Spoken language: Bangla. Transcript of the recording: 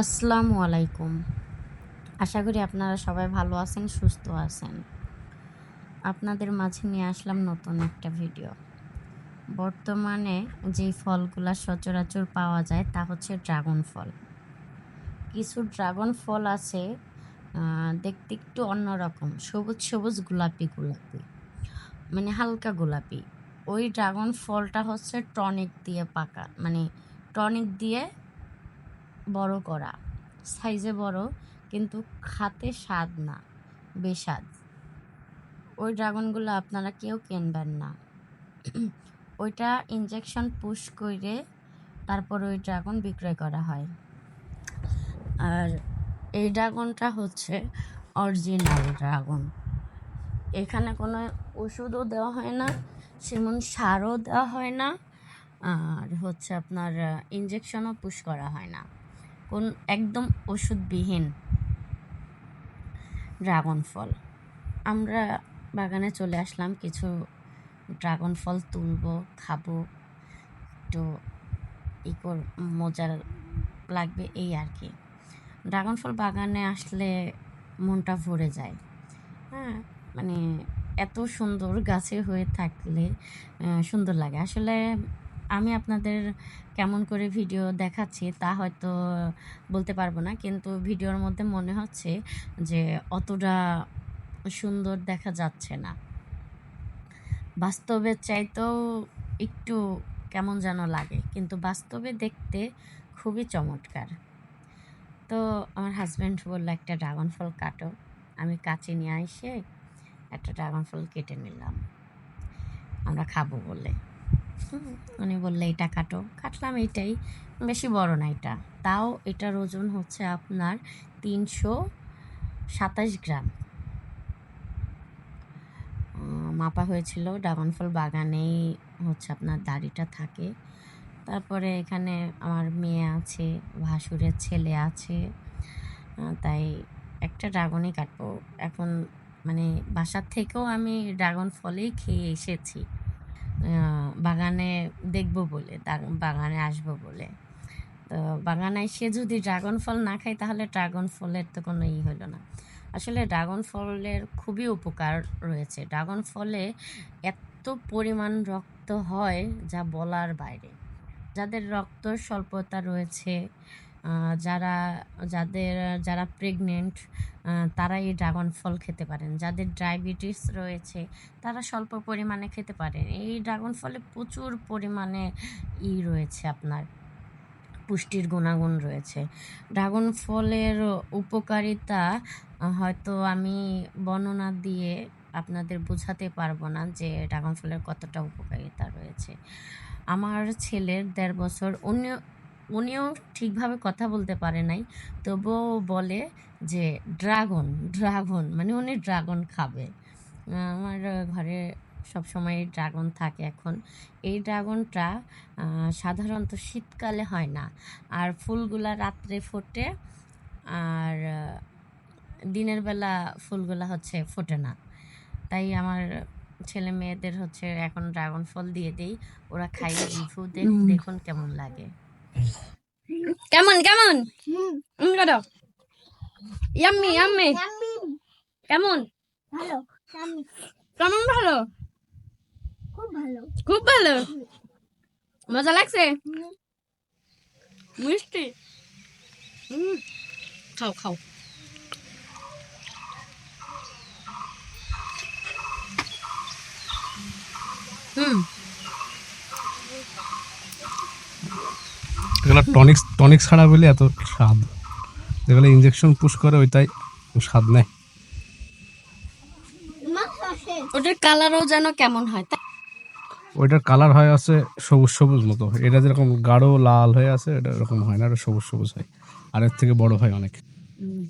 আসসালামু আলাইকুম। আশা করি আপনারা সবাই ভালো আছেন, সুস্থ আছেন। আপনাদের মাঝে নিয়ে আসলাম নতুন একটা ভিডিও। বর্তমানে যেই ফলগুলা সচরাচর পাওয়া যায় তা হচ্ছে ড্রাগন ফল। কিছু ড্রাগন ফল আছে দেখতে একটু অন্যরকম, সবুজ সবুজ গোলাপি গোলাপি মানে হালকা গোলাপি। ওই ড্রাগন ফলটা হচ্ছে টনিক দিয়ে পাকা মানে টনিক দিয়ে বড় করা। সাইজে বড়, কিন্তু খাতে স্বাদ না, বেস্বাদ। ওই ড্রাগনগুলো আপনারা কেউ কিনবেন না। ওইটা ইনজেকশন পুশ করে তারপর ওই ড্রাগন বিক্রয় করা হয়। আর এই ড্রাগনটা হচ্ছে অরিজিনাল ড্রাগন। এখানে কোনো ওষুধও দেওয়া হয় না, সেমন সারও দেওয়া হয় না, আর হচ্ছে আপনার ইনজেকশনও পুশ করা হয় না। একদম ওষুধবিহীন ড্রাগন ফল। আমরা বাগানে চলে আসলাম, কিছু ড্রাগন ফল তুলবো, খাব, একটু ই কর, মজার লাগবে এই আর কি। ড্রাগন ফল বাগানে আসলে মনটা ভরে যায়। হ্যাঁ মানে এত সুন্দর গাছে হয়ে থাকলে সুন্দর লাগে। আসলে আমি আপনাদের কেমন করে ভিডিও দেখাচ্ছি তা হয়তো বলতে পারব না। কিন্তু ভিডিওর মধ্যে মনে হচ্ছে যে অতটা সুন্দর দেখা যাচ্ছে না। বাস্তবের চাইতেও একটু কেমন যেন লাগে, কিন্তু বাস্তবে দেখতে খুবই চমৎকার। তো আমার হাজব্যান্ড বলল, একটা ড্রাগন ফল কাটো। আমি কাছে নিয়ে এসে একটা ড্রাগন ফল কেটে নিলাম। আমরা খাব বলে। উনি বললে, এটা কাটো। কাটলাম এটাই, বেশি বড় না এটা। তাও এটার ওজন হচ্ছে আপনার তিনশো সাতাশ গ্রাম। মাপা হয়েছিল ড্রাগন ফল বাগানেই হচ্ছে আপনার দাড়িটা থাকে। তারপরে এখানে আমার মেয়ে আছে, ভাসুরের ছেলে আছে। তাই একটা ড্রাগনই কাটবো। এখন মানে বাসার থেকেও আমি ড্রাগন ফলেই খেয়ে এসেছি। বাগানে দেখব বলে বাগানে আসব বলে। তো বাগানে সে যদি ড্রাগন ফল না খায়, তাহলে ড্রাগন ফলের তো কোনো ই হলো না। আসলে ড্রাগন ফলের খুবই উপকার রয়েছে। ড্রাগন ফলে এত পরিমাণ রক্ত হয় যা বলার বাইরে। যাদের রক্ত স্বল্পতা রয়েছে যারা, যাদের, যারা প্রেগনেন্ট তারা এই ড্রাগন ফল খেতে পারেন। যাদের ডায়াবেটিস রয়েছে, তারা স্বল্প পরিমাণে খেতে পারেন। এই ড্রাগন ফলে প্রচুর পরিমাণে ই রয়েছে আপনার, পুষ্টির গুণাগুণ রয়েছে। ড্রাগন ফলের উপকারিতা, হয়তো আমি বর্ণনা দিয়ে আপনাদের বোঝাতে পারব না যে ড্রাগন ফলের কতটা উপকারিতা রয়েছে। আমার ছেলের দেড় বছর উনিও উনিও ঠিকভাবে কথা বলতে পারে নাই। তবুও বলে যে ড্রাগন ড্রাগন। মানে উনি ড্রাগন খাবে। আমার ঘরে সবসময় ড্রাগন থাকে এখন। এই ড্রাগনটা সাধারণত শীতকালে হয় না। আর ফুলগুলা রাত্রে ফোটে আর দিনের বেলা ফুলগুলা হচ্ছে ফোটে না। তাই আমার ছেলে মেয়েদের হচ্ছে এখন ড্রাগন ফল দিয়ে দেই। ওরা খাইয়ে দেখুন কেমন লাগে। কেমন কেমন? করো ইয়াম্মি ইয়াম্মি কেমন? ভালো কেমন ভালো? খুব ভালো। খুব ভালো? মজা লাগছে? মিষ্টি। খাও খাও। হুম। এগুলো টনিক্স টনিক ছাড়া বলে এত স্বাদ। যেগুলো ইঞ্জেকশন পুশ করে ওইটাই স্বাদ নেয় ওটার কালারও যেন কেমন হয় ওইটার কালার হয় আছে সবুজ সবুজ মতো। এটা যেরকম গাঢ় লাল হয়ে আছে এটা এরকম হয় না এটা সবুজ সবুজ হয়। আর এর থেকে বড় হয় অনেক। হুম।